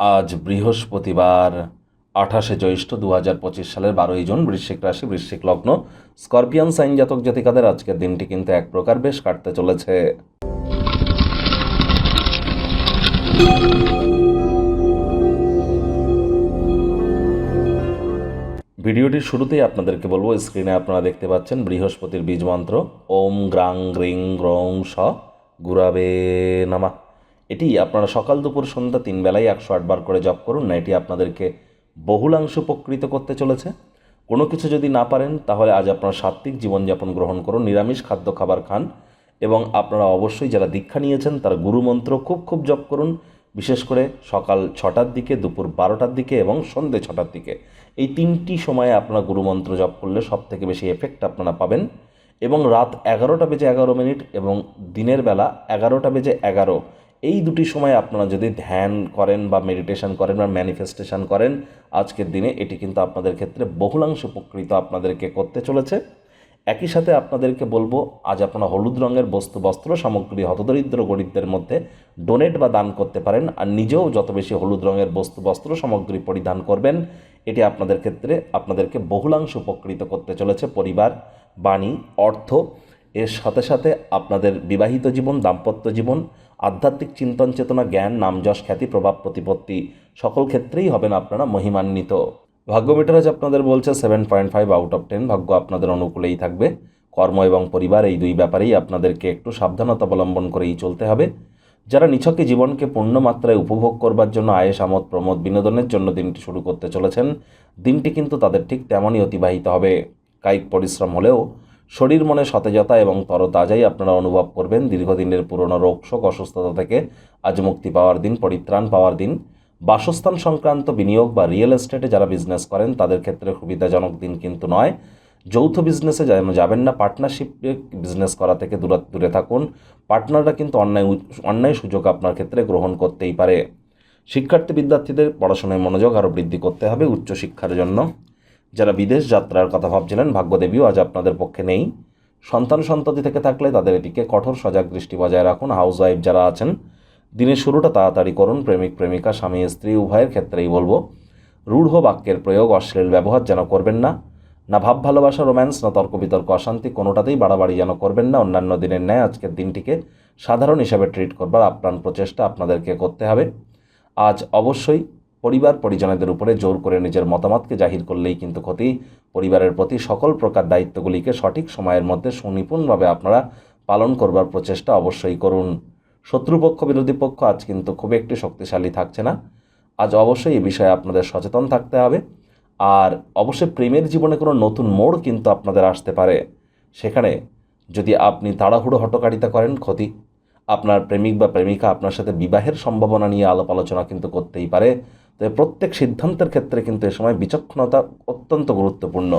আজ বৃহস্পতিবার, আঠাশে জ্যৈষ্ঠ দু হাজার পঁচিশ সালের বারোই জুন, বৃশ্চিক রাশি, বৃশ্চিক লগ্ন, স্করপিয়ান সাইন জাতক জাতিকাদের আজকের দিনটি কিন্তু এক প্রকার বেশ কাটতে চলেছে। ভিডিওটির শুরুতেই আপনাদেরকে বলব, স্ক্রিনে আপনারা দেখতে পাচ্ছেন বৃহস্পতির বীজ মন্ত্র, ওম গ্রাং গ্রিং গ্রং স গুরাবে নামা। এটি আপনারা সকাল দুপুর সন্ধ্যা তিন বেলায় একশো আটবার করে জপ করুন। না, এটি আপনাদেরকে বহুলাংশ উপকৃত করতে চলেছে। কোনো কিছু যদি না পারেন, তাহলে আজ আপনারা সাত্ত্বিক জীবনযাপন গ্রহণ করুন, নিরামিষ খাদ্য খাবার খান এবং আপনারা অবশ্যই যারা দীক্ষা নিয়েছেন, তারা গুরুমন্ত্র খুব খুব জপ করুন, বিশেষ করে সকাল ছটার দিকে, দুপুর বারোটার দিকে এবং সন্ধ্যে ছটার দিকে। এই তিনটি সময়ে আপনারা গুরুমন্ত্র জপ করলে সব থেকে বেশি এফেক্ট আপনারা পাবেন এবং রাত এগারোটা বেজে এগারো মিনিট এবং দিনের বেলা এগারোটা বেজে এগারো এই দুটি সময় আপনারা যদি ধ্যান করেন বা মেডিটেশন করেন বা ম্যানিফেস্টেশন করেন, আজকের দিনে এটি কিন্তু আপনাদের ক্ষেত্রে বহুলাংশ উপকৃত আপনাদেরকে করতে চলেছে। একই সাথে আপনাদেরকে বলব, আজ আপনারা হলুদ রঙের বস্তু, বস্ত্র সামগ্রী, হতদরিদ্র গরিবদের মধ্যে ডোনেট বা দান করতে পারেন আর নিজেও যত বেশি হলুদ রঙের বস্তু, বস্ত্র সামগ্রী পরিধান করবেন, এটি আপনাদের ক্ষেত্রে আপনাদেরকে বহুলাংশ উপকৃত করতে চলেছে পরিবার, বাণী, অর্থ। এর সাথে সাথে আপনাদের বিবাহিত জীবন, দাম্পত্য জীবন, আধ্যাত্মিক চিন্তন চেতনা জ্ঞান, নাম যশ, খ্যাতি, প্রভাব, প্রতিপত্তি সকল ক্ষেত্রেই হবেন আপনারা মহিমান্বিত। ভাগ্য আপনাদের বলছে seven point five out of ten ভাগ্য আপনাদের অনুকূলেই থাকবে। কর্ম এবং পরিবার এই দুই ব্যাপারেই আপনাদেরকে একটু সাবধানতা অবলম্বন করেই চলতে হবে। যারা নিছকে জীবনকে পূর্ণ মাত্রায় উপভোগ করবার জন্য আয়েস, আমোদ, প্রমোদ, বিনোদনের জন্য দিনটি শুরু করতে চলেছেন, দিনটি কিন্তু তাদের ঠিক তেমনই অতিবাহিত হবে। কায়িক পরিশ্রম হলেও শরীর মনে সতেজতা এবং তরতাজাই আপনারা অনুভব করবেন। দীর্ঘদিনের পুরনো রোগ শোক, অসুস্থতা থেকে আজ মুক্তি পাওয়ার দিন, পরিত্রাণ পাওয়ার দিন। বাসস্থান সংক্রান্ত বিনিয়োগ বা রিয়েল এস্টেটে যারা বিজনেস করেন, তাদের ক্ষেত্রে সুবিধাজনক দিন কিন্তু নয়। যৌথ বিজনেসে যাবেন না পার্টনারশিপে বিজনেস করা থেকে দূরে দূরে থাকুন। পার্টনাররা কিন্তু অন্যায় অন্যায় সুযোগ আপনার ক্ষেত্রে গ্রহণ করতেই পারে। শিক্ষার্থী বিদ্যার্থীদের পড়াশোনায় মনোযোগ আরও বৃদ্ধি করতে হবে উচ্চশিক্ষার জন্য। যারা বিদেশ যাত্রার কথা ভাবছিলেন, ভাগ্যদেবীও আজ আপনাদের পক্ষে নেই। সন্তান সন্ততি থেকে থাকলে তাদের এদিকে কঠোর সজাগ দৃষ্টি বজায় রাখুন। হাউস ওয়াইফ যারা আছেন, দিনের শুরুটা তাড়াতাড়ি করুন। প্রেমিক, প্রেমিকা, স্বামী, স্ত্রী, উভয়ের ক্ষেত্রেই বলব, রূঢ় বাক্যের প্রয়োগ, অশ্লীল ব্যবহার যেন করবেন না। না ভাব, ভালোবাসা, রোম্যান্স, না তর্ক, বিতর্ক, অশান্তি, কোনোটাতেই বাড়াবাড়ি যেন করবেন না। অন্যান্য দিনের ন্যায় আজকের দিনটিকে সাধারণ হিসাবে ট্রিট করবার আপ্রাণ প্রচেষ্টা আপনাদেরকে করতে হবে। আজ অবশ্যই পরিবার পরিজনদের উপরে জোর করে নিজের মতামতকে জাহির করলেই কিন্তু ক্ষতি। পরিবারের প্রতি সকল প্রকার দায়িত্বগুলিকে সঠিক সময়ের মধ্যে সুনিপুণভাবে আপনারা পালন করবার প্রচেষ্টা অবশ্যই করুন। শত্রুপক্ষ, বিরোধী পক্ষ আজ কিন্তু খুব একটি শক্তিশালী থাকছে না। আজ অবশ্যই এ বিষয়ে আপনাদের সচেতন থাকতে হবে। আর অবশ্যই প্রেমের জীবনে কোনো নতুন মোড় কিন্তু আপনাদের আসতে পারে। সেখানে যদি আপনি তাড়াহুড়ো হটকারিতা করেন, ক্ষতি। আপনার প্রেমিক বা প্রেমিকা আপনার সাথে বিবাহের সম্ভাবনা নিয়ে আলাপ আলোচনা কিন্তু করতেই পারে। তবে প্রত্যেক সিদ্ধান্তের ক্ষেত্রে কিন্তু এ সময় বিচক্ষণতা অত্যন্ত গুরুত্বপূর্ণ।